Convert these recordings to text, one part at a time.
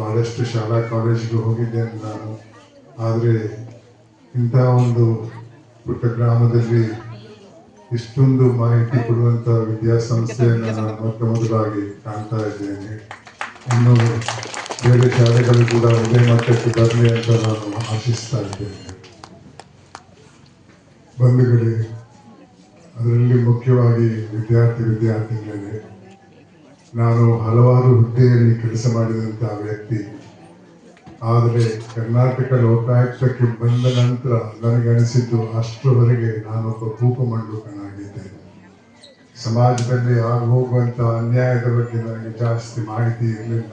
ಬಹಳಷ್ಟು ಶಾಲಾ ಕಾಲೇಜ್ಗೆ ಹೋಗಿದ್ದೇನೆ ನಾನು. ಆದರೆ ಇಂಥ ಒಂದು ಪುಟ್ಟ ಗ್ರಾಮದಲ್ಲಿ ಇಷ್ಟೊಂದು ಮಾಹಿತಿ ಕೊಡುವಂಥ ವಿದ್ಯಾಸಂಸ್ಥೆಯನ್ನು ನಾನು ಮೊಟ್ಟ ಮೊದಲಾಗಿ ಕಾಣ್ತಾ ಇದ್ದೇನೆ. ಇನ್ನು ಬೇರೆ ಶಾಲೆಗಳು ಕೂಡ ಒಂದೇ ಮಟ್ಟಕ್ಕೆ ಬರಲಿ ಅಂತ ನಾನು ಆಶಿಸ್ತಾ ಇದ್ದೇನೆ. ಬಂಧುಗಳೇ, ಅದರಲ್ಲಿ ಮುಖ್ಯವಾಗಿ ವಿದ್ಯಾರ್ಥಿ ವಿದ್ಯಾರ್ಥಿಗಳೇ ನಾನು ಹಲವಾರು ಹುದ್ದೆಯಲ್ಲಿ ಕೆಲಸ ಮಾಡಿದಂತಹ ವ್ಯಕ್ತಿ. ಆದರೆ ಕರ್ನಾಟಕ ಲೋಕಾಯುಕ್ತಕ್ಕೆ ಬಂದ ನಂತರ ನನಗನಿಸಿದ್ದು ಅಷ್ಟರವರೆಗೆ ನಾನೊಬ್ಬ ಭೂಪಮಂಡುಕನಾಗಿದ್ದೆ ಸಮಾಜದಲ್ಲಿ ಆಗ ಅನ್ಯಾಯದ ಬಗ್ಗೆ ನನಗೆ ಜಾಸ್ತಿ ಮಾಹಿತಿ ಇರಲಿಲ್ಲ.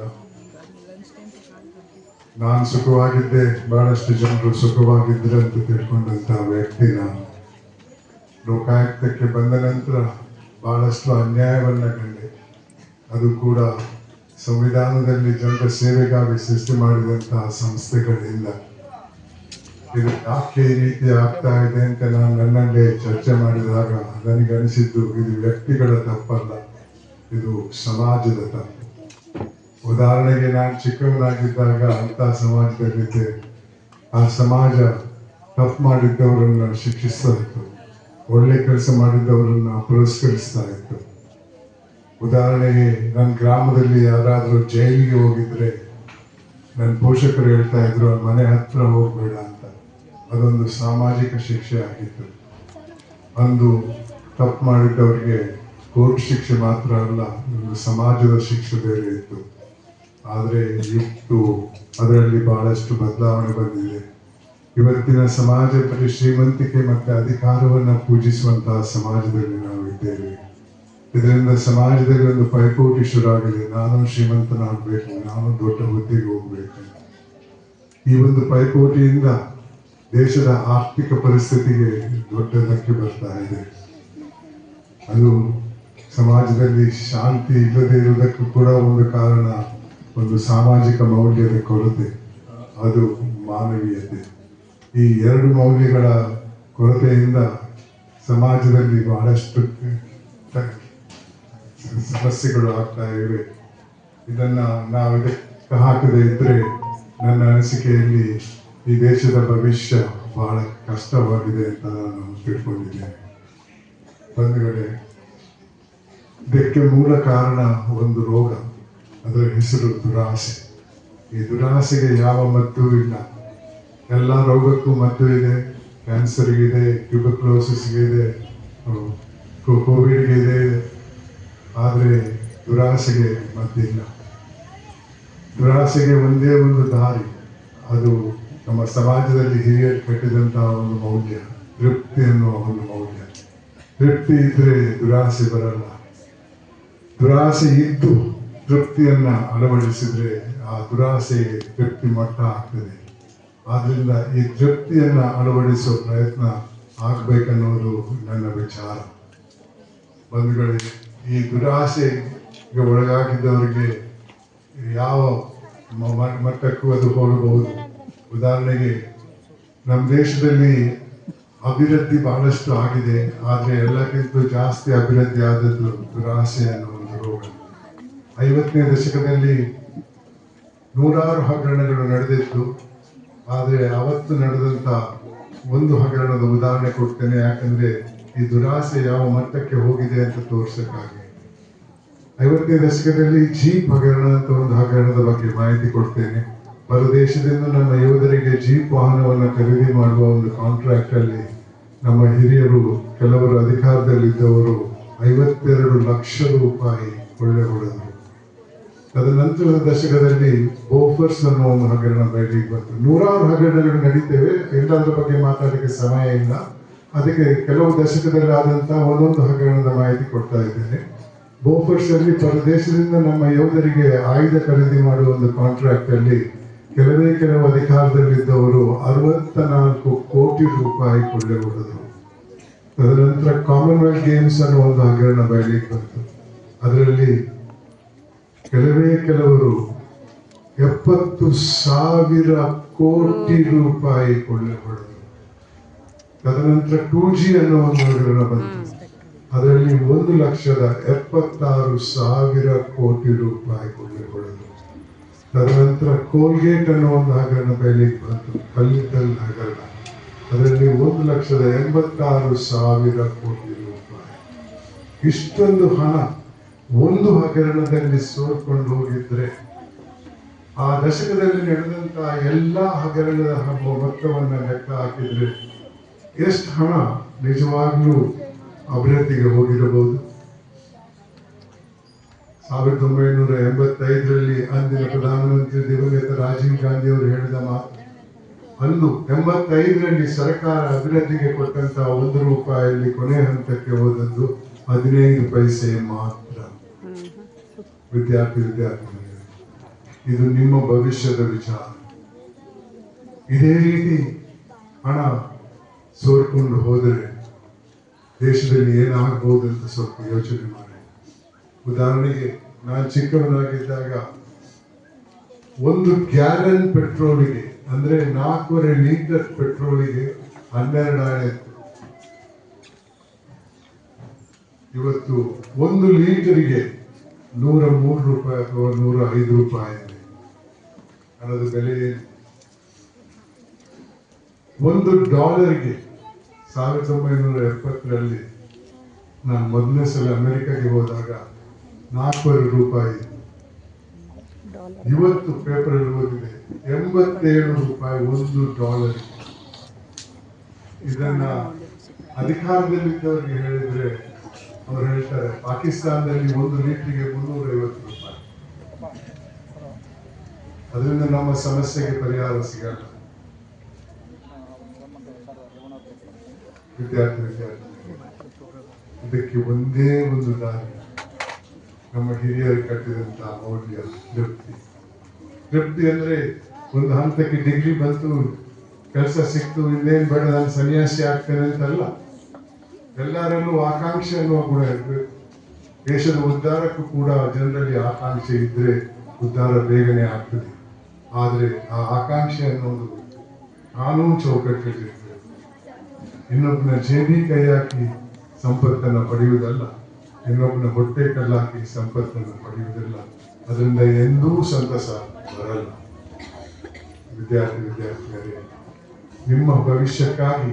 ನಾನು ಸುಖವಾಗಿದ್ದೆ, ಬಹಳಷ್ಟು ಜನರು ಸುಖವಾಗಿದ್ದರು ಅಂತ ತಿಳ್ಕೊಂಡಂತಹ ವ್ಯಕ್ತಿ ನಾನು. ಲೋಕಾಯುಕ್ತಕ್ಕೆ ಬಂದ ನಂತರ ಬಹಳಷ್ಟು ಅನ್ಯಾಯವನ್ನು ಅದು ಕೂಡ ಸಂವಿಧಾನದಲ್ಲಿ ಜನರ ಸೇವೆಗಾಗಿ ಸೃಷ್ಟಿ ಮಾಡಿದಂತಹ ಸಂಸ್ಥೆಗಳಿಲ್ಲ. ಇದು ಯಾಕೆ ಈ ರೀತಿ ಆಗ್ತಾ ಇದೆ ಅಂತ ನಾನು ನನ್ನಲ್ಲೇ ಚರ್ಚೆ ಮಾಡಿದಾಗ ನನಗೆ ಅನಿಸಿದ್ದು ಇದು ವ್ಯಕ್ತಿಗಳ ತಪ್ಪಲ್ಲ, ಇದು ಸಮಾಜದ ತಪ್ಪು. ಉದಾಹರಣೆಗೆ ನಾನು ಚಿಕ್ಕವನಾಗಿದ್ದಾಗ ಅಂತ ಸಮಾಜದಲ್ಲಿದ್ದೆ. ಆ ಸಮಾಜ ತಪ್ಪು ಮಾಡಿದ್ದವರನ್ನ ಶಿಕ್ಷಿಸ್ತಾ ಇತ್ತು, ಒಳ್ಳೆ ಕೆಲಸ ಮಾಡಿದ್ದವರನ್ನ ಪುರಸ್ಕರಿಸ್ತಾ ಇತ್ತು. ಉದಾಹರಣೆಗೆ ನನ್ನ ಗ್ರಾಮದಲ್ಲಿ ಯಾರಾದರೂ ಜೈಲಿಗೆ ಹೋಗಿದ್ರೆ ನನ್ನ ಪೋಷಕರು ಹೇಳ್ತಾ ಇದ್ರು "ಅವ್ರ ಮನೆ ಹತ್ರ ಹೋಗ್ಬೇಡ ಅಂತ. ಅದೊಂದು ಸಾಮಾಜಿಕ ಶಿಕ್ಷೆ ಆಗಿತ್ತು. ಅಂದು ತಪ್ಪು ಮಾಡಿದ್ದವರಿಗೆ ಕೋರ್ಟ್ ಶಿಕ್ಷೆ ಮಾತ್ರ ಅಲ್ಲ, ಒಂದು ಸಮಾಜದ ಶಿಕ್ಷೆ ಬೇರೆ ಇತ್ತು. ಆದರೆ ಇವತ್ತು ಅದರಲ್ಲಿ ಬಹಳಷ್ಟು ಬದಲಾವಣೆ ಬಂದಿದೆ. ಇವತ್ತಿನ ಸಮಾಜ ಬರೀ ಶ್ರೀಮಂತಿಕೆ ಮತ್ತು ಅಧಿಕಾರವನ್ನು ಪೂಜಿಸುವಂತಹ ಸಮಾಜದಲ್ಲಿ ನಾವು ಇದ್ದೇವೆ ಇದರಿಂದ ಸಮಾಜದಲ್ಲಿ ಒಂದು ಪೈಪೋಟಿ ಶುರುವಾಗಿದೆ ನಾನು ಶ್ರೀಮಂತನಾಗಬೇಕು, ನಾನು ದೊಡ್ಡ ಹುದ್ದೆಗೆ ಹೋಗ್ಬೇಕು. ಈ ಒಂದು ಪೈಪೋಟಿಯಿಂದ ದೇಶದ ಆರ್ಥಿಕ ಪರಿಸ್ಥಿತಿಗೆ ದೊಡ್ಡ ಧಕ್ಕೆ ಬರ್ತಾ ಇದೆ. ಅದು ಸಮಾಜದಲ್ಲಿ ಶಾಂತಿ ಇಲ್ಲದೆ ಇರುವುದಕ್ಕೂ ಕೂಡ ಒಂದು ಕಾರಣ, ಒಂದು ಸಾಮಾಜಿಕ ಮೌಲ್ಯದ ಕೊರತೆ. ಅದು ಮಾನವೀಯತೆ. ಈ ಎರಡು ಮೌಲ್ಯಗಳ ಕೊರತೆಯಿಂದ ಸಮಾಜದಲ್ಲಿ ಬಹಳಷ್ಟು ಸಮಸ್ಯೆಗಳು ಆಗ್ತಾ ಇವೆ. ಇದನ್ನ ನಾವು ಇದಕ್ಕೆ ಹಾಕದೇ ಇದ್ರೆ ನನ್ನ ಅನಿಸಿಕೆಯಲ್ಲಿ ಈ ದೇಶದ ಭವಿಷ್ಯ ಬಹಳ ಕಷ್ಟವಾಗಿದೆ ಅಂತ ನಾನು ತಿಳ್ಕೊಂಡಿದ್ದೇನೆ. ಬಂಧುಗಳೇ, ಇದಕ್ಕೆ ಮೂಲ ಕಾರಣ ಒಂದು ರೋಗ, ಅದರ ಹೆಸರು ದುರಾಸೆ. ಈ ದುರಾಸೆಗೆ ಯಾವ ಮದ್ದು ಇಲ್ಲ. ಎಲ್ಲ ರೋಗಕ್ಕೂ ಮದ್ದು ಇದೆ. ಕ್ಯಾನ್ಸರ್ಗಿದೆ ಇದೆ ಕೋವಿಡ್ಗೆ ಇದೆ. ಆದರೆ ದುರಾಸೆಗೆ ಮದ್ದಿಲ್ಲ ದುರಾಸೆಗೆ ಒಂದೇ ಒಂದು ದಾರಿ, ಅದು ನಮ್ಮ ಸಮಾಜದಲ್ಲಿ ಹಿರಿಯರು ಕಟ್ಟಿದಂತಹ ಒಂದು ಮೌಲ್ಯ, ತೃಪ್ತಿ ಅನ್ನುವ ಒಂದು ಮೌಲ್ಯ. ತೃಪ್ತಿ ಇದ್ರೆ ದುರಾಸೆ ಬರಲ್ಲ. ದುರಾಸೆ ಇದ್ದು ತೃಪ್ತಿಯನ್ನು ಅಳವಡಿಸಿದ್ರೆ ಆ ದುರಾಸೆ ತೃಪ್ತಿ ಮಟ್ಟ ಆಗ್ತದೆ. ಆದ್ದರಿಂದ ಈ ತೃಪ್ತಿಯನ್ನು ಅಳವಡಿಸುವ ಪ್ರಯತ್ನ ಆಗ್ಬೇಕನ್ನೋದು ನನ್ನ ವಿಚಾರ. ಬಂಧುಗಳೇ ಈ ದುರಾಸೆಗೆ ಒಳಗಾಗಿದ್ದವರಿಗೆ ಯಾವ ಮಟ್ಟಕ್ಕೂ ಅದು ಹೋಗಬಹುದು. ಉದಾಹರಣೆಗೆ, ನಮ್ಮ ದೇಶದಲ್ಲಿ ಅಭಿವೃದ್ಧಿ ಬಹಳಷ್ಟು ಆಗಿದೆ, ಆದರೆ ಎಲ್ಲಕ್ಕಿಂತ ಜಾಸ್ತಿ ಅಭಿವೃದ್ಧಿ ಆದದ್ದು ದುರಾಸೆ ಅನ್ನೋ ಒಂದು ರೋಗ. ಐವತ್ತನೇ ದಶಕದಲ್ಲಿ ನೂರಾರು ಹಗರಣಗಳು ನಡೆದಿತ್ತು. ಆದರೆ ಅವತ್ತು ನಡೆದಂಥ ಒಂದು ಹಗರಣದ ಉದಾಹರಣೆ ಕೊಡ್ತೇನೆ. ಯಾಕಂದ್ರೆ ಈ ದುರಾಸೆ ಯಾವ ಮಟ್ಟಕ್ಕೆ ಹೋಗಿದೆ ಅಂತ ತೋರ್ಸಕ್ಕಾಗಿ. ಐವತ್ತನೇ ದಶಕದಲ್ಲಿ ಜೀಪ್ ಹಗರಣ ಅಂತ ಒಂದು ಹಗರಣದ ಬಗ್ಗೆ ಮಾಹಿತಿ ಕೊಡ್ತೇನೆ. ಪರದೇಶದಿಂದ ನಮ್ಮ ಯೋಧರಿಗೆ ಜೀಪ್ ವಾಹನವನ್ನು ಖರೀದಿ ಮಾಡುವ ಒಂದು ಕಾಂಟ್ರಾಕ್ಟ್ ಅಲ್ಲಿ ನಮ್ಮ ಹಿರಿಯರು, ಕೆಲವರು ಅಧಿಕಾರದಲ್ಲಿದ್ದವರು ಐವತ್ತೆರಡು ಲಕ್ಷ ರೂಪಾಯಿ ಕೊಳ್ಳೆ ಹೊಡೆದರು. ತದನಂತರದ ದಶಕದಲ್ಲಿ ಬೋಫರ್ಸ್ ಅನ್ನೋ ಒಂದು ಹಗರಣ ಬಂತು. ನೂರಾರು ಹಗರಣಗಳು ನಡೀತೇವೆ. ಎಲ್ಲದರ ಬಗ್ಗೆ ಮಾತಾಡಲಿಕ್ಕೆ ಸಮಯ ಇಲ್ಲ. ಅದಕ್ಕೆ ಕೆಲವು ದಶಕದಲ್ಲಿ ಆದಂತಹ ಒಂದೊಂದು ಹಗರಣದ ಮಾಹಿತಿ ಕೊಡ್ತಾ ಇದ್ದೇನೆ. ಬೋಫರ್ಸ್ ಅಲ್ಲಿ ಪರದೇಶದಿಂದ ನಮ್ಮ ಯೋಧರಿಗೆ ಆಯುಧ ಖರೀದಿ ಮಾಡುವ ಒಂದು ಕಾಂಟ್ರಾಕ್ಟ್ ಅಲ್ಲಿ ಕೆಲವೇ ಕೆಲವು ಅಧಿಕಾರದಲ್ಲಿದ್ದವರು ಅರವತ್ತ ನಾಲ್ಕು ಕೋಟಿ ರೂಪಾಯಿ ಕೊಳ್ಳೆ ಹೊಡೆದರು ತದನಂತರ ಕಾಮನ್ವೆಲ್ತ್ ಗೇಮ್ಸ್ ಅನ್ನೋ ಒಂದು ಹಗರಣ ಬಯಲಿಗೆ ಬಂತು. ಅದರಲ್ಲಿ ಕೆಲವೇ ಕೆಲವರು ಎಪ್ಪತ್ತು ಸಾವಿರ ಕೋಟಿ ರೂಪಾಯಿ ಕೊಳ್ಳೆ ತದನಂತರ ಟೂ ಜಿ ಅನ್ನೋ ಒಂದು ಹಗರಣ ಬಂತು ಅದರಲ್ಲಿ ಒಂದು ಲಕ್ಷದ ಎಪ್ಪತ್ತಾರು ಸಾವಿರ ಕೋಟಿ ರೂಪಾಯಿ ಕೊಳ್ಳೆ ಹೊಡೆದರು ತದನಂತರ ಕೋಲ್ಗೇಟ್ ಅನ್ನೋ ಒಂದು ಹಗರಣ ಬೆಳಿಗ್ಗೆ ಬಂತು. ಕಲ್ಲಿದ್ದಲ್ ಹಗರಣ. ಅದರಲ್ಲಿ ಒಂದು ಲಕ್ಷದ ಎಂಬತ್ತಾರು ಸಾವಿರ ಕೋಟಿ ರೂಪಾಯಿ. ಇಷ್ಟೊಂದು ಹಣ ಒಂದು ಹಗರಣದಲ್ಲಿ ಸೋರ್ಕೊಂಡು ಹೋಗಿದ್ರೆ ಆ ದಶಕದಲ್ಲಿ ನಡೆದಂತಹ ಎಲ್ಲಾ ಹಗರಣದ ಹಬ್ಬ ಮೊತ್ತವನ್ನ ಲೆಕ್ಕ ಹಾಕಿದ್ರೆ ಎಷ್ಟು ಹಣ ನಿಜವಾಗ್ಲೂ ಅಭಿವೃದ್ಧಿಗೆ ಹೋಗಿರಬಹುದು? ಸಾವಿರದ ಒಂಬೈನೂರ ಎಂಬತ್ತೈದರಲ್ಲಿ ಅಂದಿನ ಪ್ರಧಾನಮಂತ್ರಿ ದಿವಂಗತ ರಾಜೀವ್ ಗಾಂಧಿ ಅವರು ಹೇಳಿದ ಮಾತು, ಅಂದು ಎಂಬತ್ತೈದರಲ್ಲಿ ಸರ್ಕಾರ ಅಭಿವೃದ್ಧಿಗೆ ಕೊಟ್ಟಂತಹ ಒಂದು ರೂಪಾಯಿಯಲ್ಲಿ ಕೊನೆ ಹಂತಕ್ಕೆ ಹೋದದ್ದು ಹದಿನೈದು ಪೈಸೆ ಮಾತ್ರ. ವಿದ್ಯಾರ್ಥಿ ವಿದ್ಯಾರ್ಥಿಗಳಿಗೆ ಇದು ನಿಮ್ಮ ಭವಿಷ್ಯದ ವಿಚಾರ. ಇದೇ ರೀತಿ ಹಣ ಸೋರ್ಕೊಂಡು ಹೋದರೆ ದೇಶದಲ್ಲಿ ಏನಾಗಬಹುದು ಅಂತ ಸ್ವಲ್ಪ ಯೋಚನೆ ಮಾಡಿ. ಉದಾಹರಣೆಗೆ, ನಾನು ಚಿಕ್ಕವನಾಗಿದ್ದಾಗ ಒಂದು ಗ್ಯಾಲನ್ ಪೆಟ್ರೋಲಿಗೆ, ಅಂದ್ರೆ ನಾಲ್ಕೂವರೆ ಲೀಟರ್ ಪೆಟ್ರೋಲಿಗೆ ಹನ್ನೆರಡು ಆಣೆ ಇತ್ತು. ಇವತ್ತು ಒಂದು ಲೀಟರಿಗೆ ನೂರ ಮೂರು ರೂಪಾಯಿ ಅಥವಾ ನೂರ ಐದು ರೂಪಾಯಿ ಇದೆ. ಹಣದ ಬೆಲೆ ಏನು ಒಂದು ಡಾಲರ್ಗೆ ಸಾವಿರದ ಒಂಬೈನೂರ ಎಪ್ಪತ್ತರಲ್ಲಿ ನಾನು ಮೊದಲನೇ ಸಲ ಅಮೆರಿಕಾಗೆ ಹೋದಾಗ ನಾಲ್ಕೂವರೆ ರೂಪಾಯಿ ಇವತ್ತು ಪೇಪರ್ ಅಲ್ಲಿ ಓದಿದೆ. ಎಂಬತ್ತೇಳು ರೂಪಾಯಿ ಒಂದು ಡಾಲರ್ ಇದನ್ನ ಅಧಿಕಾರದಲ್ಲಿದ್ದವರಿಗೆ ಹೇಳಿದ್ರೆ ಅವ್ರು ಹೇಳ್ತಾರೆ, ಪಾಕಿಸ್ತಾನದಲ್ಲಿ ಒಂದು ಲೀಟ್ರಿಗೆ ಮುನ್ನೂರ ಐವತ್ತು ರೂಪಾಯಿ. ಅದರಿಂದ ನಮ್ಮ ಸಮಸ್ಯೆಗೆ ಪರಿಹಾರ ಸಿಗಲ್ಲ. ವಿದ್ಯಾರ್ಥಿ ವಿದ್ಯಾರ್ಥಿಗಳಿಗೆ ಇದಕ್ಕೆ ಒಂದೇ ಒಂದು ದಾರಿ. ನಮ್ಮ ಹಿರಿಯರು ಕಟ್ಟಿದಂತಹ ಮೌಲ್ಯ ತೃಪ್ತಿ. ತೃಪ್ತಿ ಅಂದ್ರೆ ಒಂದು ಹಂತಕ್ಕೆ ಡಿಗ್ರಿ ಬಂತು, ಕೆಲಸ ಸಿಕ್ತು, ಇನ್ನೇನ್ ಬೇಡ, ನಾನು ಸನ್ಯಾಸಿ ಆಗ್ತೇನೆ ಅಂತಲ್ಲ. ಎಲ್ಲರಲ್ಲೂ ಆಕಾಂಕ್ಷೆ ಅನ್ನುವ ಗುಣ ಇರಬೇಕು. ದೇಶದ ಉದ್ಧಾರಕ್ಕೂ ಕೂಡ ಜನರಲ್ಲಿ ಆಕಾಂಕ್ಷೆ ಇದ್ರೆ ಉದ್ಧಾರ ಬೇಗನೆ ಆಗ್ತದೆ. ಆದರೆ ಆ ಆಕಾಂಕ್ಷೆ ಅನ್ನೋದು ಕಾನೂನು ಚೌಕಟ್ಟಲ್ಲಿ ಇರಬೇಕು ಇನ್ನೊಬ್ಬನ ಜೇಬಿ ಕೈ ಹಾಕಿ ಸಂಪತ್ತನ್ನು ಪಡೆಯುವುದಲ್ಲ ಇನ್ನೊಬ್ಬನ ಹೊಟ್ಟೆ ಕಲ್ಲಾಕಿ ಸಂಪತ್ತನ್ನು ಪಡೆಯುವುದಿಲ್ಲ. ಅದರಿಂದ ಎಂದೂ ಸಂತಸ ಬರಲ್ಲ. ವಿದ್ಯಾರ್ಥಿ ವಿದ್ಯಾರ್ಥಿಗಳೇ ನಿಮ್ಮ ಭವಿಷ್ಯಕ್ಕಾಗಿ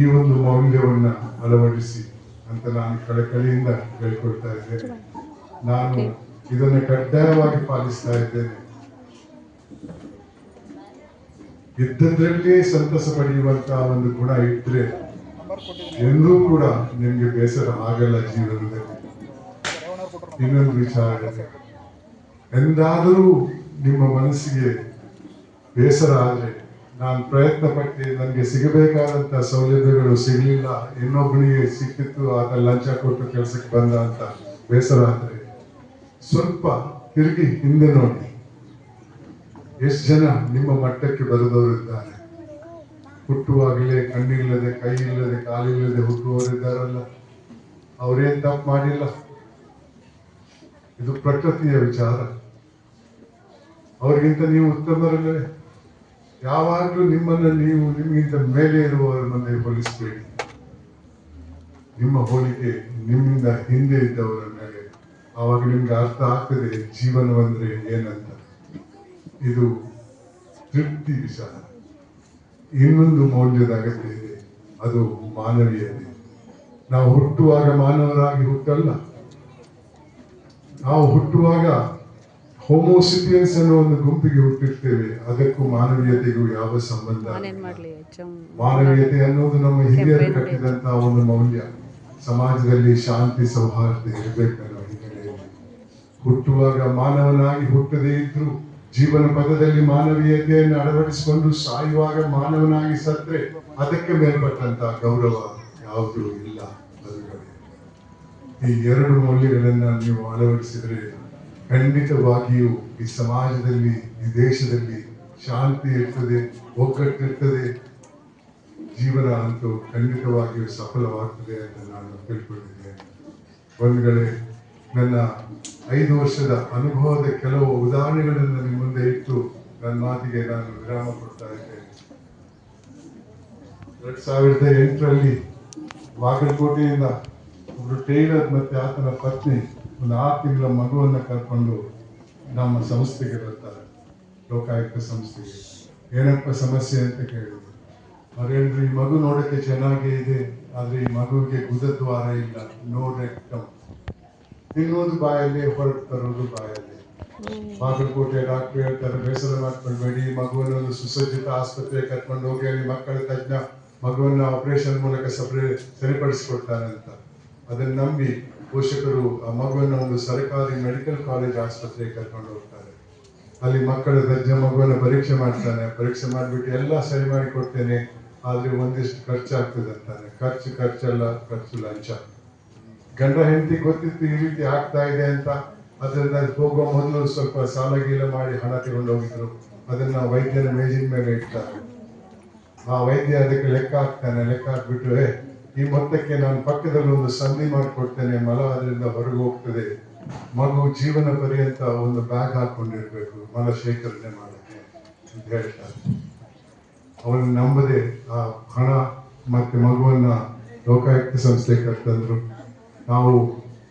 ಈ ಒಂದು ಮೌಲ್ಯವನ್ನು ಅಳವಡಿಸಿ ಅಂತ ನಾನು ಕಳಕಳಿಯಿಂದ ಹೇಳ್ಕೊಳ್ತಾ ಇದ್ದೇನೆ. ನಾನು ಇದನ್ನು ಕಡ್ಡಾಯವಾಗಿ ಪಾಲಿಸ್ತಾ ಇದ್ದೇನೆ. ಇದ್ದದ್ರಲ್ಲೇ ಸಂತಸ ಪಡೆಯುವಂತ ಒಂದು ಗುಣ ಇದ್ರೆ ಎಂದೂ ಕೂಡ ನಿಮ್ಗೆ ಬೇಸರ ಆಗಲ್ಲ ಜೀವನದಲ್ಲಿ ಇನ್ನೊಂದು ವಿಚಾರ. ಎಂದಾದರೂ ನಿಮ್ಮ ಮನಸ್ಸಿಗೆ ಬೇಸರ ಆದ್ರೆ ನಾನು ಪ್ರಯತ್ನ ಪಟ್ಟೆ ನನಗೆ ಸಿಗಬೇಕಾದಂತ ಸೌಲಭ್ಯಗಳು ಸಿಗಲಿಲ್ಲ, ಇನ್ನೊಬ್ಬನಿಗೆ ಸಿಕ್ಕಿತ್ತು, ಆತ ಲಂಚ ಕೊಟ್ಟು ಕೆಲಸಕ್ಕೆ ಬಂದ ಅಂತ ಬೇಸರ ಆದ್ರೆ ಸ್ವಲ್ಪ ತಿರುಗಿ ಹಿಂದೆ ನೋಡಿ ಎಷ್ಟು ಜನ ನಿಮ್ಮ ಮಟ್ಟಕ್ಕೆ ಬರೆದವರಿದ್ದಾರೆ ಹುಟ್ಟುವಾಗಲೇ ಕಣ್ಣಿಲ್ಲದೆ ಕೈ ಇಲ್ಲದೆ ಕಾಲಿಲ್ಲದೆ ಹುಟ್ಟುವವರಿದ್ದಾರಲ್ಲ ಅವರೇನು ತಪ್ಪು ಮಾಡಿಲ್ಲ? ಇದು ಪ್ರಕೃತಿಯ ವಿಚಾರ. ಅವರಿಗಿಂತ ನೀವು ಉತ್ತಮರಲ್ಲವೇ? ಯಾವಾಗಲೂ ನಿಮ್ಮನ್ನು ನೀವು ನಿಮಗಿಂತ ಮೇಲೆ ಇರುವವರನ್ನೇ ಹೋಲಿಸಬೇಡಿ. ನಿಮ್ಮ ಹೋಲಿಕೆ ನಿಮ್ಮಿಂದ ಹಿಂದೆ ಇದ್ದವರ ಮೇಲೆ. ಆವಾಗ ನಿಮ್ಗೆ ಅರ್ಥ ಆಗ್ತದೆ, ಜೀವನವಂದ್ರೆ ಏನಂತ. ಇದು ತೃಪ್ತಿ ವಿಚಾರ ಇನ್ನೊಂದು ಮೌಲ್ಯದ ಅಗತ್ಯ ಇದೆ. ಅದು ಮಾನವೀಯತೆ. ನಾವು ಹುಟ್ಟುವಾಗ ಮಾನವರಾಗಿ ಹುಟ್ಟಲ್ಲ. ನಾವು ಹುಟ್ಟುವಾಗ ಹೋಮೋಸಿಪಿಯನ್ಸ್ ಅನ್ನೋ ಒಂದು ಗುಂಪಿಗೆ ಹುಟ್ಟಿರ್ತೇವೆ. ಅದಕ್ಕೂ ಮಾನವೀಯತೆಗೂ ಯಾವ ಸಂಬಂಧ ಮಾನವೀಯತೆ ಅನ್ನೋದು ನಮ್ಮ ಹಿರಿಯರು ಕಟ್ಟಿದಂತ ಕಟ್ಟಿದಂತಹ ಒಂದು ಮೌಲ್ಯ. ಸಮಾಜದಲ್ಲಿ ಶಾಂತಿ ಸೌಹಾರ್ದ ಇರಬೇಕು ಅನ್ನೋ ಹಿನ್ನೆಲೆಯಲ್ಲಿ. ಹುಟ್ಟುವಾಗ ಮಾನವನಾಗಿ ಹುಟ್ಟದೇ ಇದ್ರು ಜೀವನ ಪದದಲ್ಲಿ ಮಾನವೀಯತೆಯನ್ನು ಅಳವಡಿಸಿಕೊಂಡು ಸಾಯುವಾಗ ಮಾನವನಾಗಿ ಸತ್ರೆ ಅದಕ್ಕೆ ಮೇಲ್ಪಟ್ಟಂತಹ ಗೌರವ ಯಾವುದೂ ಇಲ್ಲ. ಈ ಎರಡು ಮೌಲ್ಯಗಳನ್ನ ನೀವು ಅಳವಡಿಸಿದರೆ ಖಂಡಿತವಾಗಿಯೂ ಈ ಸಮಾಜದಲ್ಲಿ, ಈ ದೇಶದಲ್ಲಿ ಶಾಂತಿ ಇರ್ತದೆ ಒಗ್ಗಟ್ಟಿರ್ತದೆ ಜೀವನ ಅಂತೂ ಖಂಡಿತವಾಗಿಯೂ ಸಫಲವಾಗ್ತದೆ ಅಂತ ನಾನು ತಿಳ್ಕೊಂಡಿದ್ದೇನೆ. ಬಂಧುಗಳೇ ನನ್ನ ಐದು ವರ್ಷದ ಅನುಭವದ ಕೆಲವು ಉದಾಹರಣೆಗಳನ್ನು ನಿಮ್ಮ ಮುಂದೆ ಇಟ್ಟು ನನ್ನ ಮಾತಿಗೆ ನಾನು ವಿರಾಮ ಕೊಡ್ತಾ ಇದ್ದೇನೆ. ಎರಡ್ ಸಾವಿರದ ಎಂಟರಲ್ಲಿ ಬಾಗಲಕೋಟೆಯಿಂದ ಒಬ್ಬರು ಟೈಲರ್ ಮತ್ತೆ ಆತನ ಪತ್ನಿ ಒಂದು ಆರು ತಿಂಗಳ ಮಗುವನ್ನು ಕರ್ಕೊಂಡು ನಮ್ಮ ಸಂಸ್ಥೆಗೆ ಬರ್ತಾರೆ, ಲೋಕಾಯುಕ್ತ ಸಂಸ್ಥೆಗೆ. ಏನಪ್ಪ ಸಮಸ್ಯೆ ಅಂತ ಕೇಳಿದ್ರು. ಅವ್ರು ಹೇಳಿದ್ರು, ಈ ಮಗು ನೋಡಕ್ಕೆ ಚೆನ್ನಾಗೇ ಇದೆ, ಆದರೆ ಈ ಮಗುವಿಗೆ ಗುದದ್ವಾರ ಇಲ್ಲ ನೋ ರೆಕ್ಟಮ್ ತಿನ್ನೋದು ಬಾಯಲ್ಲಿ ಹೊರಟು ತರೋದು ಬಾಯಲ್ಲಿ. ಬಾಗಲಕೋಟೆ ಡಾಕ್ಟರ್ ಹೇಳ್ತಾರೆ ಬೇಸರ ಮಾಡ್ಕೊಳ್ಬೇಡಿ ಮಗುವನ್ನ ಒಂದು ಸುಸಜ್ಜಿತ ಆಸ್ಪತ್ರೆ ಕರ್ಕೊಂಡು ಹೋಗಿ ಅಲ್ಲಿ ಮಕ್ಕಳ ತಜ್ಞ ಮಗುವನ್ನ ಆಪರೇಷನ್ ಮೂಲಕ ಸಪರೇ ಸರಿಪಡಿಸಿಕೊಡ್ತಾರೆ ಅಂತ. ಅದನ್ನ ನಂಬಿ ಪೋಷಕರು ಆ ಮಗುವನ್ನ ಒಂದು ಸರ್ಕಾರಿ ಮೆಡಿಕಲ್ ಕಾಲೇಜ್ ಆಸ್ಪತ್ರೆಗೆ ಕರ್ಕೊಂಡು ಹೋಗ್ತಾರೆ. ಅಲ್ಲಿ ಮಕ್ಕಳ ತಜ್ಞ ಮಗುವನ್ನ ಪರೀಕ್ಷೆ ಮಾಡ್ತಾನೆ. ಪರೀಕ್ಷೆ ಮಾಡಿಬಿಟ್ಟು ಎಲ್ಲ ಸರಿ ಮಾಡಿ ಕೊಡ್ತೇನೆ ಆದ್ರೆ ಒಂದಿಷ್ಟು ಖರ್ಚಾಗ್ತದೆ ಅಂತಾನೆ. ಖರ್ಚು ಖರ್ಚಲ್ಲ ಖರ್ಚು ಲಂಚ. ಗಂಡ ಹೆಂಡತಿ ಗೊತ್ತಿತ್ತು ಈ ರೀತಿ ಆಗ್ತಾ ಇದೆ ಅಂತ ಅದರಿಂದ ಹೋಗುವ ಮೊದಲು ಸ್ವಲ್ಪ ಸಾಲ ಗೀಲ ಮಾಡಿ ಹಣ ತಗೊಂಡು ಹೋಗಿದ್ರು. ಅದನ್ನ ವೈದ್ಯರ ಮೇಜಿನ ಮೇಲೆ ಇಡ್ತಾರೆ ಆ ವೈದ್ಯ ಅದಕ್ಕೆ ಲೆಕ್ಕ ಹಾಕ್ತಾನೆ ಲೆಕ್ಕ ಹಾಕ್ಬಿಟ್ಟು "ಏ, ಈ ಮೊತ್ತಕ್ಕೆ ನಾನು ಪಕ್ಕದಲ್ಲಿ ಒಂದು ಸಂಧಿ ಮಾಡಿಕೊಡ್ತೇನೆ ಮಲ ಅದರಿಂದ ಹೊರಗೆ ಹೋಗ್ತದೆ. ಮಗು ಜೀವನ ಪರ್ಯಂತ ಒಂದು ಬ್ಯಾಗ್ ಹಾಕೊಂಡಿರ್ಬೇಕು ಮಲ ಶೇಖರಣೆ ಮಾಡಕ್ಕೆ ಅಂತ ಹೇಳ್ತಾರೆ. ಅವನು ನಂಬದೆ ಆ ಹಣ ಮತ್ತೆ ಮಗುವನ್ನ ಲೋಕಾಯುಕ್ತ ಸಂಸ್ಥೆ ಕರ್ತಂದ್ರು ನಾವು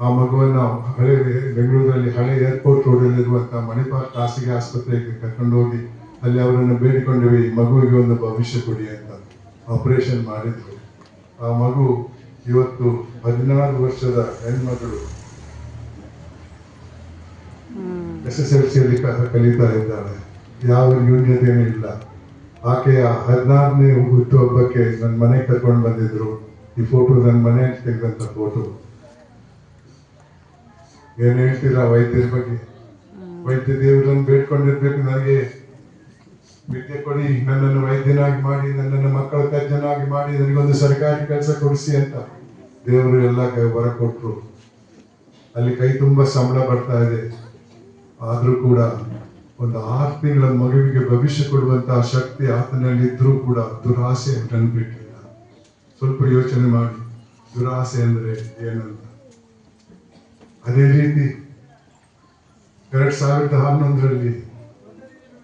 ಆ ಮಗುವನ್ನ ಹಳೆ ಬೆಂಗಳೂರಲ್ಲಿ ಹಳೆ ಏರ್ಪೋರ್ಟ್ ರೋಡಲ್ಲಿರುವಂತಹ ಮಣಿಪಾಲ್ ಖಾಸಗಿ ಆಸ್ಪತ್ರೆಗೆ ಕರ್ಕೊಂಡು ಹೋಗಿ ಅಲ್ಲಿ ಅವರನ್ನು ಬೇಡಿಕೊಂಡ್ವಿ ಮಗುವಿಗೆ ಒಂದು ಭವಿಷ್ಯ ಕೊಡಿ ಅಂತ ಆಪರೇಷನ್ ಮಾಡಿದ್ರು. ಆ ಮಗು ಇವತ್ತು ಹದಿನಾರು ವರ್ಷದ ಹೆಣ್ಮಗಳು ಎಸ್ ಎಸ್ ಎಲ್ ಸಿಯಲ್ಲಿ ಕಲಿತಾ ಇದ್ದಾಳೆ. ಯಾವ ನ್ಯೂನ್ಯತೆಯೂ ಇಲ್ಲ. ಆಕೆಯ ಹದಿನಾರನೇ ಹುಟ್ಟುಹಬ್ಬಕ್ಕೆ ನನ್ನ ಮನೆಗೆ ಕರ್ಕೊಂಡು ಬಂದಿದ್ರು. ಈ ಫೋಟೋ ನನ್ನ ಮನೆ ತೆಗೆದಂತ ಫೋಟೋ ಏನ್ ಹೇಳ್ತೀರಾ ವೈದ್ಯರ ಬಗ್ಗೆ? ವೈದ್ಯ ದೇವರನ್ನು ಬೇಡ್ಕೊಂಡಿರ್ಬೇಕು ನನಗೆ. ವಿದ್ಯೆ ಕೊಡಿ, ನನ್ನನ್ನು ವೈದ್ಯನಾಗಿ ಮಾಡಿ, ನನ್ನನ್ನು ಮಕ್ಕಳ ತಜ್ಞನಾಗಿ ಮಾಡಿ, ನನಗೊಂದು ಸರ್ಕಾರಿ ಕೆಲಸ ಕೊಡಿಸಿ ಅಂತ ದೇವರು ಎಲ್ಲ ವರ ಕೊಟ್ರು. ಅಲ್ಲಿ ಕೈ ತುಂಬಾ ಸಂಬಳ ಬರ್ತಾ ಇದೆ. ಆದ್ರೂ ಕೂಡ ಒಂದು ಆರು ತಿಂಗಳ ಮಗುವಿಗೆ ಭವಿಷ್ಯ ಕೊಡುವಂತಹ ಶಕ್ತಿ ಆತನಲ್ಲಿ ಇದ್ರೂ ಕೂಡ ದುರಾಸೆ ಬಿಟ್ಟಿಲ್ಲ ಸ್ವಲ್ಪ ಯೋಚನೆ ಮಾಡಿ. ದುರಾಸೆ ಅಂದ್ರೆ ಏನಂತ? ಅದೇ ರೀತಿ ಎರಡ್ ಸಾವಿರದ ಹನ್ನೊಂದರಲ್ಲಿ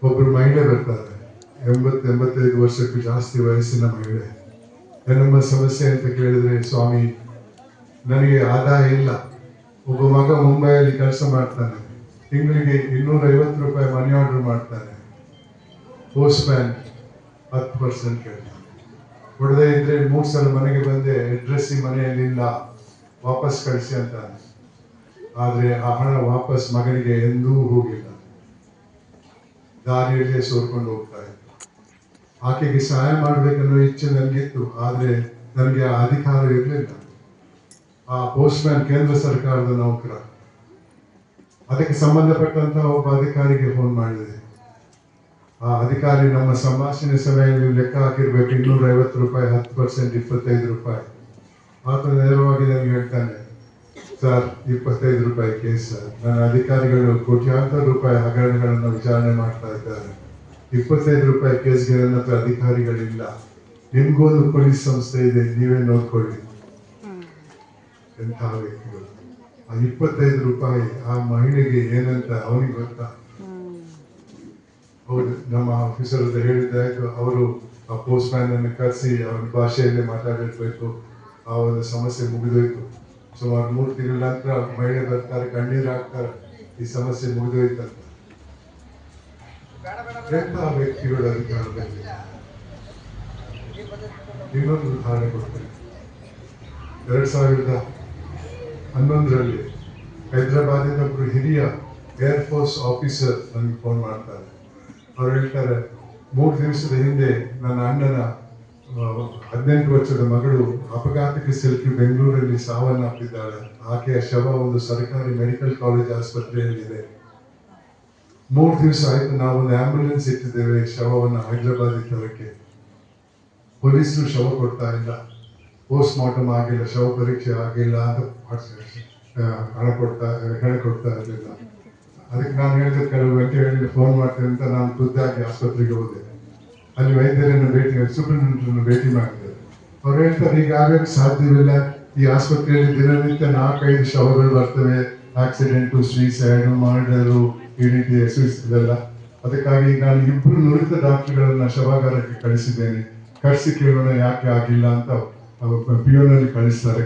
ಒಬ್ಬರು ಮಹಿಳೆ ಬರ್ತಾರೆ. ಎಂಬತ್ತು ಎಂಬತ್ತೈದು ವರ್ಷಕ್ಕೂ ಜಾಸ್ತಿ ವಯಸ್ಸಿನ ಮಹಿಳೆ. ಏನಮ್ಮ ಸಮಸ್ಯೆ ಅಂತ ಕೇಳಿದ್ರೆ, ಸ್ವಾಮಿ, ನನಗೆ ಆದಾಯ ಇಲ್ಲ. ಒಬ್ಬ ಮಗ ಮುಂಬೈಯಲ್ಲಿ ಕೆಲಸ ಮಾಡ್ತಾನೆ. ತಿಂಗಳಿಗೆ ಇನ್ನೂರ ಐವತ್ತು ರೂಪಾಯಿ ಮನಿ ಆರ್ಡರ್ ಮಾಡ್ತಾನೆ. ಪೋಸ್ಟ್ ಮ್ಯಾನ್ ಹತ್ತು ಪರ್ಸೆಂಟ್ ಕೇಳ್ತಾನೆ. ಕೊಡದೇ ಇದ್ರೆ ಮೂರು ಸಲ ಮನೆಗೆ ಬಂದೆ ಅಡ್ರೆಸ್ ಮನೆಯಲ್ಲಿ ಇಲ್ಲ ವಾಪಸ್ ಕಳಿಸಿ ಅಂತಾನೆ. ಆದ್ರೆ ಆ ಹಣ ವಾಪಸ್ ಮಗನಿಗೆ ಎಂದೂ ಹೋಗಿಲ್ಲ. ದಾರಿಯಲ್ಲೇ ಸೋರ್ಕೊಂಡು ಹೋಗ್ತಾ ಇತ್ತು ಆಕೆಗೆ ಸಹಾಯ ಮಾಡಬೇಕನ್ನೋ ಇಚ್ಛೆ ನನಗಿತ್ತು, ಆದರೆ ನನಗೆ ಆ ಅಧಿಕಾರ ಇರಲಿಲ್ಲ. ಆ ಪೋಸ್ಟ್ ಮ್ಯಾನ್ ಕೇಂದ್ರ ಸರ್ಕಾರದ ನೌಕರ. ಅದಕ್ಕೆ ಸಂಬಂಧಪಟ್ಟಂತಹ ಒಬ್ಬ ಅಧಿಕಾರಿಗೆ ಫೋನ್ ಮಾಡಿದೆ. ಆ ಅಧಿಕಾರಿ ನಮ್ಮ ಸಂಭಾಷಣೆ ಸಮಯದಲ್ಲಿ ಲೆಕ್ಕ ಹಾಕಿರ್ಬೇಕು ಇನ್ನೂರ ಐವತ್ತು ರೂಪಾಯಿ, ಹತ್ತು ಪರ್ಸೆಂಟ್, ಇಪ್ಪತ್ತೈದು ರೂಪಾಯಿ. ಆತ ನೇರವಾಗಿ ನನಗೆ ಹೇಳ್ತಾನೆ ಸರ್ ಇಪ್ಪತ್ತೈದು ರೂಪಾಯಿ ಕೇಸ್. ನನ್ನ ಅಧಿಕಾರಿಗಳು ಕೋಟ್ಯಾಂತರ ರೂಪಾಯಿ ಹಗರಣಗಳನ್ನು ವಿಚಾರಣೆ ಮಾಡ್ತಾ ಇದ್ದಾರೆ. ಇಪ್ಪತ್ತೈದು ರೂಪಾಯಿ ಕೇಸ್ಗೆ ನನ್ನ ಹತ್ರ ಅಧಿಕಾರಿಗಳಿಲ್ಲ. ನಿಮ್ಗೊಂದು ಪೊಲೀಸ್ ಸಂಸ್ಥೆ ಇದೆ, ನೀವೇ ನೋಡ್ಕೊಳ್ಳಿ. ಎಂತಹ ವ್ಯಕ್ತಿಗಳು. ಆ ಇಪ್ಪತ್ತೈದು ರೂಪಾಯಿ ಆ ಮಹಿಳೆಗೆ ಏನಂತ ಅವನಿಗೆ ಗೊತ್ತಾ? ಹೌದು, ನಮ್ಮ ಆಫೀಸರ್ ಹೇಳಿದ್ದಾಯ್ತು ಅವರು ಆ ಪೋಸ್ಟ್ ಮ್ಯಾನ್ ಅನ್ನು ಕರೆಸಿ ಅವನ ಭಾಷೆಯಲ್ಲೇ ಮಾತಾಡಬೇಕು. ಆ ಒಂದು ಸಮಸ್ಯೆ ಮುಗಿದೋಯ್ತು. ಸುಮಾರು ಮೂರು ತಿಂಗಳ ನಂತರ ಮಹಿಳೆ ಬರ್ತಾರೆ, ಕಣ್ಣೀರು ಹಾಕ್ತಾರೆ, ಈ ಸಮಸ್ಯೆ ಮುಗಿದೋಯ್ತಂತ ಎಂಥ ವ್ಯಕ್ತಿಗಳು ಅಧಿಕಾರದಲ್ಲಿ ಇನ್ನೊಂದು ಉದಾಹರಣೆ ಕೊಡ್ತೇನೆ. ಎರಡ್ ಸಾವಿರದ ಹನ್ನೊಂದರಲ್ಲಿ ಹೈದರಾಬಾದಿನ ಒಬ್ರು ಹಿರಿಯ ಏರ್ ಫೋರ್ಸ್ ಆಫೀಸರ್ ನನಗೆ ಫೋನ್ ಮಾಡ್ತಾರೆ. ಅವ್ರು ಹೇಳ್ತಾರೆ, ಮೂರು ದಿವಸದ ಹಿಂದೆ ನನ್ನ ಅಣ್ಣನ ಹದಿನೆಂಟು ವರ್ಷದ ಮಗಳು ಅಪಘಾತಕ್ಕೆ ಸಿಲುಕಿ ಬೆಂಗಳೂರಲ್ಲಿ ಸಾವನ್ನಪ್ಪಿದ್ದಾಳೆ. ಆಕೆಯ ಶವ ಒಂದು ಸರ್ಕಾರಿ ಮೆಡಿಕಲ್ ಕಾಲೇಜ್ ಆಸ್ಪತ್ರೆಯಲ್ಲಿದೆ ಮೂರು ದಿವಸ ಆಯ್ತು ನಾವು ಒಂದು ಆಂಬ್ಯುಲೆನ್ಸ್ ಇಟ್ಟಿದ್ದೇವೆ ಶವವನ್ನು ಹೈದರಾಬಾದ್ ತರಕ್ಕೆ ಪೊಲೀಸರು ಶವ ಕೊಡ್ತಾ ಇಲ್ಲ. ಪೋಸ್ಟ್ ಮಾರ್ಟಮ್ ಆಗಿಲ್ಲ, ಶವ ಪರೀಕ್ಷೆ ಆಗಿಲ್ಲ ಅಂತ ಹಣ ಕೊಡ್ತಾ ಹಣ ಕೊಡ್ತಾ ಇರಲಿಲ್ಲ. ಅದಕ್ಕೆ ನಾನು ಹೇಳಿದ ಕೆಲವು ವ್ಯಕ್ತಿಗಳಿಗೆ ಫೋನ್ ಮಾಡ್ತೇನೆ ಅಂತ ನಾನು ಖುದ್ದಾಗಿ ಆಸ್ಪತ್ರೆಗೆ ಹೋದೆ. ಅಲ್ಲಿ ವೈದ್ಯರನ್ನು ಭೇಟಿ ಅನ್ನು ಭೇಟಿ ಮಾಡ್ತಾರೆ ಅವ್ರು ಹೇಳ್ತಾರೆ, ಈಗ ಆಗಕ್ಕೆ ಸಾಧ್ಯವಿಲ್ಲ. ಈ ಆಸ್ಪತ್ರೆಯಲ್ಲಿ ದಿನನಿತ್ಯ ನಾಲ್ಕೈದು ಶವಗಳು ಬರ್ತವೆ. ಆಕ್ಸಿಡೆಂಟು ಸೂಸೈಡ್ ಮರ್ಡರು ಈ ರೀತಿ ಇದೆಲ್ಲ. ಅದಕ್ಕಾಗಿ ನಾನು ಇಬ್ಬರು ನುರಿತ ಡಾಕ್ಟರ್ಗಳನ್ನ ಶವಾಗಾರಕ್ಕೆ ಕಳಿಸಿದ್ದೇನೆ. ಕಳಿಸಿ ಕೇಳೋಣ ಯಾಕೆ ಆಗಿಲ್ಲ ಅಂತ ಪಿಯೋನಲ್ಲಿ ಕಳಿಸ್ತಾರೆ.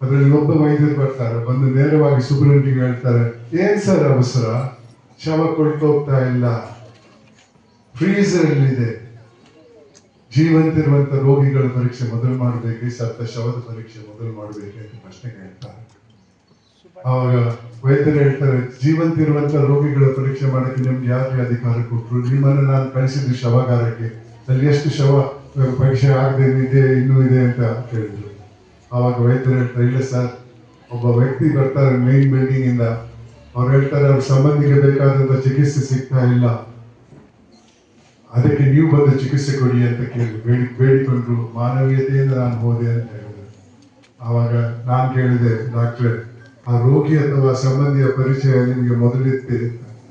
ಅದರಲ್ಲಿ ಒಬ್ಬ ವೈದ್ಯರು ಬರ್ತಾರೆ. ಬಂದು ನೇರವಾಗಿ ಸುಬ್ರಂಟಿಗೆ ಹೇಳ್ತಾರೆ, ಏನ್ ಸರ್ ಅವಸರ? ಶವ ಕೊಳ್ತು ಹೋಗ್ತಾ ಇಲ್ಲ. ಫ್ರೀಸರ್ ಇದೆ. ಜೀವಂತಿರುವಂತ ರೋಗಿಗಳ ಪರೀಕ್ಷೆ ಮೊದಲು ಮಾಡಬೇಕು ಸತ್ತ ಶವದ ಪರೀಕ್ಷೆ ಮೊದಲು ಮಾಡಬೇಕು ಅಂತ ಪ್ರಶ್ನೆ ಕೇಳ್ತಾರೆ. ಆವಾಗ ವೈದ್ಯರು ಹೇಳ್ತಾರೆ, ಜೀವಂತಿರುವಂತ ರೋಗಿಗಳ ಪರೀಕ್ಷೆ ಮಾಡಕ್ಕೆ ನಿಮ್ಗೆ ಯಾರಿಗೆ ಅಧಿಕಾರ ಕೊಟ್ಟರು ನಿಮ್ಮನ್ನು ನಾನು ಕಳಿಸಿದ್ದು ಶವಾಗಾರಕ್ಕೆ. ಅಲ್ಲಿ ಎಷ್ಟು ಶವ ಪರೀಕ್ಷೆ ಆಗದೆ ಇದೆ, ಇನ್ನೂ ಇದೆ ಅಂತ ಕೇಳಿದ್ರು. ಆವಾಗ ವೈದ್ಯರು ಹೇಳ್ತಾರೆ, ಇಲ್ಲ ಸರ್, ಒಬ್ಬ ವ್ಯಕ್ತಿ ಬರ್ತಾರೆ ಮೇನ್ ಬಿಲ್ಡಿಂಗ್ ಇಂದ. ಅವ್ರು ಹೇಳ್ತಾರೆ, ಅವ್ರ ಸಂಬಂಧಿಗೆ ಬೇಕಾದಂತ ಚಿಕಿತ್ಸೆ ಸಿಗ್ತಾ ಇಲ್ಲ. ಅದಕ್ಕೆ ನೀವು ಬಂದು ಚಿಕಿತ್ಸೆ ಕೊಡಿ ಅಂತ ಕೇಳಿ, ಬೇಡಿ ಬೇಡಿಕೊಂಡ್ರು ಮಾನವೀಯತೆಯಿಂದ ನಾನು ಹೋದೆ ಅಂತ ಹೇಳಿದ್ರು. ಆವಾಗ ನಾನು ಕೇಳಿದೆ, ಡಾಕ್ಟ್ರೆ, ಆ ರೋಗಿ ಅಥವಾ ಸಂಬಂಧಿಯ ಪರಿಚಯ ನಿಮಗೆ ಮೊದಲಿತ್ತೆ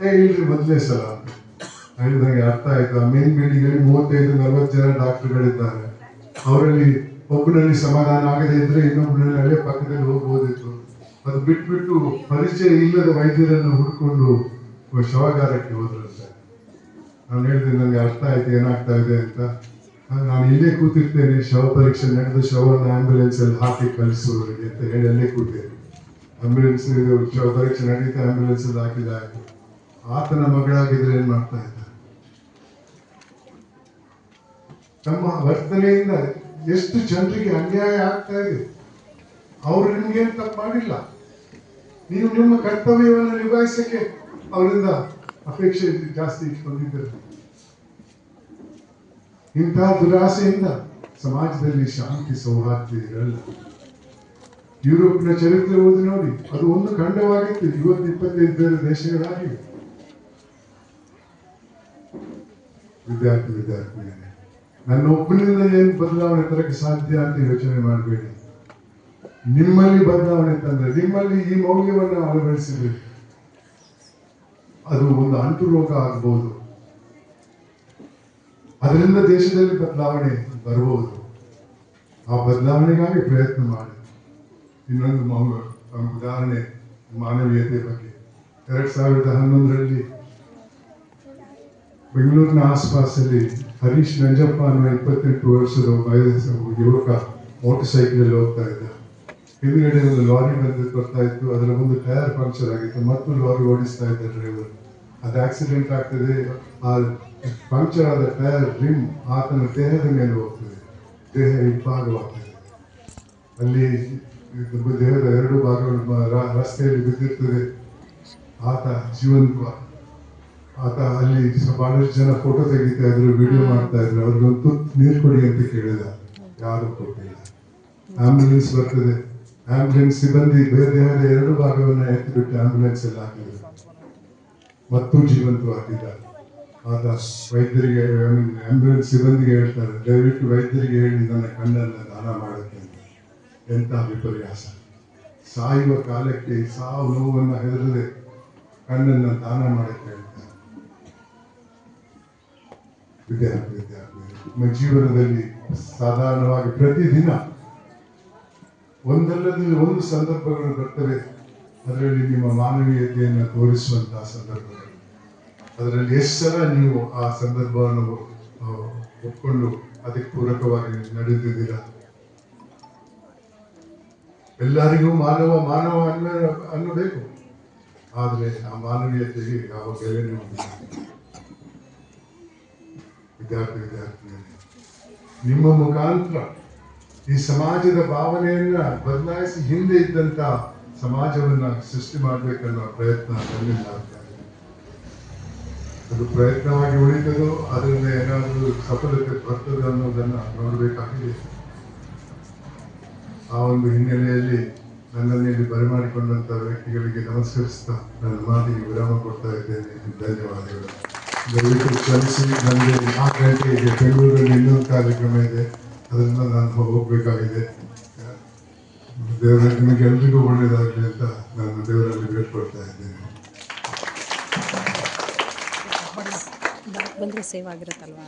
ಏ, ಇಲ್ರಿ, ಮೊದಲೇ ಸಲ. ಹೇಳಿದಂಗೆ ಅರ್ಥ ಆಯ್ತು. ಆ ಮೇನ್ ಬೀಳಿಗೆಯಲ್ಲಿ ಮೂವತ್ತೈದು, ನಲವತ್ತು ಜನ ಡಾಕ್ಟ್ರುಗಳಿದ್ದಾರೆ. ಅವರಲ್ಲಿ ಒಬ್ಬನಲ್ಲಿ ಸಮಾಧಾನ ಆಗದೆ ಇದ್ರೆ ಇನ್ನೊಬ್ಬನಲ್ಲಿ ಅಲ್ಲೇ ಪಕ್ಕದಲ್ಲಿ ಹೋಗ್ಬೋದಿತ್ತು. ಅದು ಬಿಟ್ಬಿಟ್ಟು ಪರಿಚಯ ಇಲ್ಲದ ವೈದ್ಯರನ್ನು ಹುಡ್ಕೊಂಡು ಶವಾಗಾರಕ್ಕೆ ಹೋದ್ರಂತೆ ನಾನು ಹೇಳಿದೆ ನನಗೆ ಅರ್ಥ ಆಯ್ತು, ಏನಾಗ್ತಾ ಇದೆ ಅಂತ. ನಾನು ಇಲ್ಲೇ ಕೂತಿರ್ತೇನೆ, ಶವ ಪರೀಕ್ಷೆ ನಡೆದು ಆಂಬ್ಯುಲೆನ್ಸ್ ಅಲ್ಲಿ ಹಾಕಿ ಕಳಿಸುವವರಿಗೆ ಅಂತ ಹೇಳಿ ಅಲ್ಲೇ ಕೂತೇನೆ ಆಂಬ್ಯುಲೆನ್ಸ್ ಶವ ಪರೀಕ್ಷೆ ನಡೀತಾ ಆಂಬ್ಯುಲೆನ್ಸ್ ಅಲ್ಲಿ ಹಾಕಿದ ಆಯ್ತು. ಆತನ ಮಗಳಾಗಿದ್ರೆ ಏನ್ ಮಾಡ್ತಾ ಇದ್ದ? ತಮ್ಮ ವರ್ತನೆಯಿಂದ ಎಷ್ಟು ಜನರಿಗೆ ಅನ್ಯಾಯ ಆಗ್ತಾ ಇದೆ. ಅವರು ನಿಮ್ಗೇನು ತಪ್ಪು ಮಾಡಿಲ್ಲ. ನೀವು ನಿಮ್ಮ ಕರ್ತವ್ಯವನ್ನು ನಿಭಾಯಿಸಕ್ಕೆ ಅವರಿಂದ ಅಪೇಕ್ಷೆ ಜಾಸ್ತಿ ಇಟ್ಕೊಂಡಿದ್ದರು ಇಂತಹ ದುರಾಸೆಯಿಂದ ಸಮಾಜದಲ್ಲಿ ಶಾಂತಿ ಸೌಹಾರ್ದ ಇರಲ್ಲ ಯುರೋಪ್ನ ಚರಿತ್ರೆ ಓದಿ ನೋಡಿ ಅದು ಒಂದು ಖಂಡವಾಗಿತ್ತು ಇವತ್ತು ಇಪ್ಪತ್ತೈದು ಬೇರೆ ದೇಶಗಳಾಗಿವೆ ವಿದ್ಯಾರ್ಥಿ ವಿದ್ಯಾರ್ಥಿಗಳೇ ನನ್ನ ಒಬ್ಬನಿಂದ ಏನು ಬದಲಾವಣೆ ತರಕ್ಕೆ ಸಾಧ್ಯ ಅಂತ ಯೋಚನೆ ಮಾಡಬೇಡಿ ನಿಮ್ಮಲ್ಲಿ ಬದಲಾವಣೆ ತಂದ್ರೆ ನಿಮ್ಮಲ್ಲಿ ಈ ಮೌಲ್ಯವನ್ನು ಅಳವಡಿಸಿದ್ರೆ ಅದು ಒಂದು ಅಂಟು ರೋಗ ಆಗ್ಬೋದು. ಅದರಿಂದ ದೇಶದಲ್ಲಿ ಬದಲಾವಣೆ ಬರಬಹುದು ಆ ಬದಲಾವಣೆಗಾಗಿ ಪ್ರಯತ್ನ ಮಾಡಿ. ಇನ್ನೊಂದು ಉದಾಹರಣೆ ಮಾನವೀಯತೆ ಬಗ್ಗೆ. ಎರಡ್ ಸಾವಿರದ ಹನ್ನೊಂದರಲ್ಲಿ ಬೆಂಗಳೂರಿನ ಆಸ್ಪಾಸಲ್ಲಿ ಹರೀಶ್ ನಂಜಪ್ಪ ಅನ್ನೋ ಇಪ್ಪತ್ತೆಂಟು ವರ್ಷದ ವಯಸ್ಸ- ಯುವಕ ಮೋಟರ್ ಸೈಕಲ್ ಅಲ್ಲಿ ಹೋಗ್ತಾ ಇದ್ದ. ಹಿಂದ್ಗಡೆ ಒಂದು ಲಾರಿ ಬಂದು ಬರ್ತಾ ಇತ್ತು. ಅದರ ಒಂದು ಟೈರ್ ಪಂಕ್ಚರ್ ಆಗಿತ್ತು. ಮತ್ತು ಲಾರಿ ಓಡಿಸ್ತಾ ಇದ್ದ ಡ್ರೈವರ್. ಅದು ಆಕ್ಸಿಡೆಂಟ್ ಆಗ್ತದೆ, ಆ ಪಂಕ್ಚರ್ ಆದ ಟೈರ್ ರಿಮ್ ಆತನ ದೇಹದ ಮೇಲೆ ಹೋಗ್ತದೆ. ದೇಹ ಇಬ್ಬಾಗವಾಗ್ತದೆ ಅಲ್ಲಿ ದೇಹದ ಎರಡು ಭಾಗಗಳು ರಸ್ತೆಯಲ್ಲಿ ಬಿದ್ದಿರ್ತದೆ. ಆತ ಜೀವಂತ. ಆತ ಅಲ್ಲಿ ಬಹಳಷ್ಟು ಜನ ಫೋಟೋ ತೆಗಿತಾ ಇದ್ರು ವಿಡಿಯೋ ಮಾಡ್ತಾ ಇದ್ರು. ಅವ್ರಿಗೊಂದು ನೀರು ಕೊಡಿ ಅಂತ ಕೇಳಿದ. ಯಾರು ಕೊಟ್ಟಿಲ್ಲ. ಆಂಬ್ಯುಲೆನ್ಸ್ ಬರ್ತದೆ. ಆಂಬ್ಯುಲೆನ್ಸ್ ಸಿಬ್ಬಂದಿ ಬೇರೆ ದೇಹದ ಎರಡು ಭಾಗವನ್ನ ಎತ್ತಿಬಿಟ್ಟು ಆಂಬ್ಯುಲೆನ್ಸ್ ಎಲ್ಲ ಹಾಕಿದ್ರು. ಮತ್ತು ಜೀವಂತವಾಗಿದ್ದಾರೆ. ಆತ ವೈದ್ಯರಿಗೆ ಆಂಬ್ಯುಲೆನ್ಸ್ ಸಿಬ್ಬಂದಿಗೆ ಹೇಳ್ತಾರೆ, ದಯವಿಟ್ಟು ವೈದ್ಯರಿಗೆ ಹೇಳಿ ನನ್ನ ಕಣ್ಣನ್ನು ದಾನ ಮಾಡುತ್ತೆ ಅಂತ. ಎಂತ ವಿಪರ್ಯಾಸ. ಸಾಯುವ ಕಾಲಕ್ಕೆ ಸಾವು ನೋವನ್ನು ಹೆದರದೆ ಕಣ್ಣನ್ನು ದಾನ ಮಾಡಕ್ಕೆ ಹೇಳ್ತಾರೆ. ವಿದ್ಯಾರ್ಥಿ ವಿದ್ಯಾರ್ಥಿ ನಿಮ್ಮ ಜೀವನದಲ್ಲಿ ಸಾಧಾರಣವಾಗಿ ಪ್ರತಿದಿನ ಒಂದಲ್ಲದಲ್ಲಿ ಒಂದು ಸಂದರ್ಭಗಳು ಬರ್ತವೆ. ಅದರಲ್ಲಿ ನಿಮ್ಮ ಮಾನವೀಯತೆಯನ್ನು ತೋರಿಸುವಂತಹ ಸಂದರ್ಭದಲ್ಲಿ. ಅದರಲ್ಲಿ ಎಷ್ಟು ಸಲ ನೀವು ಆ ಸಂದರ್ಭವನ್ನು ಒಪ್ಕೊಂಡು ಅದಕ್ಕೆ ಪೂರಕವಾಗಿ ನಡೆದಿದ್ದೀರಾ? ಎಲ್ಲರಿಗೂ ಮಾನವ ಮಾನವ ಅನ್ನ ಅನ್ನಬೇಕು. ಆದರೆ ಆ ಮಾನವೀಯತೆಗೆ ಯಾವ ಬೆಲೆನೂ ವಿದ್ಯಾರ್ಥಿ ವಿದ್ಯಾರ್ಥಿನಿ ನಿಮ್ಮ ಮುಖಾಂತರ ಈ ಸಮಾಜದ ಭಾವನೆಯನ್ನ ಬದಲಾಯಿಸಿ ಹಿಂದೆ ಇದ್ದಂತ ಸಮಾಜವನ್ನ ಸೃಷ್ಟಿ ಮಾಡ್ಬೇಕನ್ನೋ ಪ್ರಯತ್ನ ನನ್ನಿಂದ ಆಗ್ತಾ ಅದು ಪ್ರಯತ್ನವಾಗಿ ಉಳಿತದೆ, ಅದರಿಂದ ಏನಾದರೂ ಸಫಲತೆ ಬರ್ತದೆ ಅನ್ನೋದನ್ನ ನೋಡಬೇಕಾಗಿದೆ. ಆ ಒಂದು ಹಿನ್ನೆಲೆಯಲ್ಲಿ ನನ್ನಲ್ಲಿ ಇಲ್ಲಿ ಬರಮಾಡಿಕೊಂಡಂತ ವ್ಯಕ್ತಿಗಳಿಗೆ ನಮಸ್ಕರಿಸ್ತಾ ನನ್ನ ಮಾತಿಗೆ ವಿರಾಮ ಕೊಡ್ತಾ ಇದ್ದೇನೆ. ಧನ್ಯವಾದಗಳು. ದಯವಿಟ್ಟು ಕ್ಷಮಿಸಿ ನನಗೆ ನಾಲ್ಕು ಗಂಟೆಗೆ ಬೆಂಗಳೂರಲ್ಲಿ ಇನ್ನೊಂದು ಕಾರ್ಯಕ್ರಮ ಇದೆ. ಅದರಿಂದ ನಾನು ಹೋಗಬೇಕಾಗಿದೆ. ದೇವರ ನಿಮಗೆ ಎಲ್ರಿಗೂ ಒಳ್ಳೆಯದಾಗಲಿ ಅಂತ ನಾನು ದೇವರಲ್ಲಿ ಬೇಡ್ಕೊಳ್ತಾ ಇದ್ದೇನೆ. ಬಂದರೆ ಸೇವ್ ಆಗಿರುತ್ತಲ್ವಾ?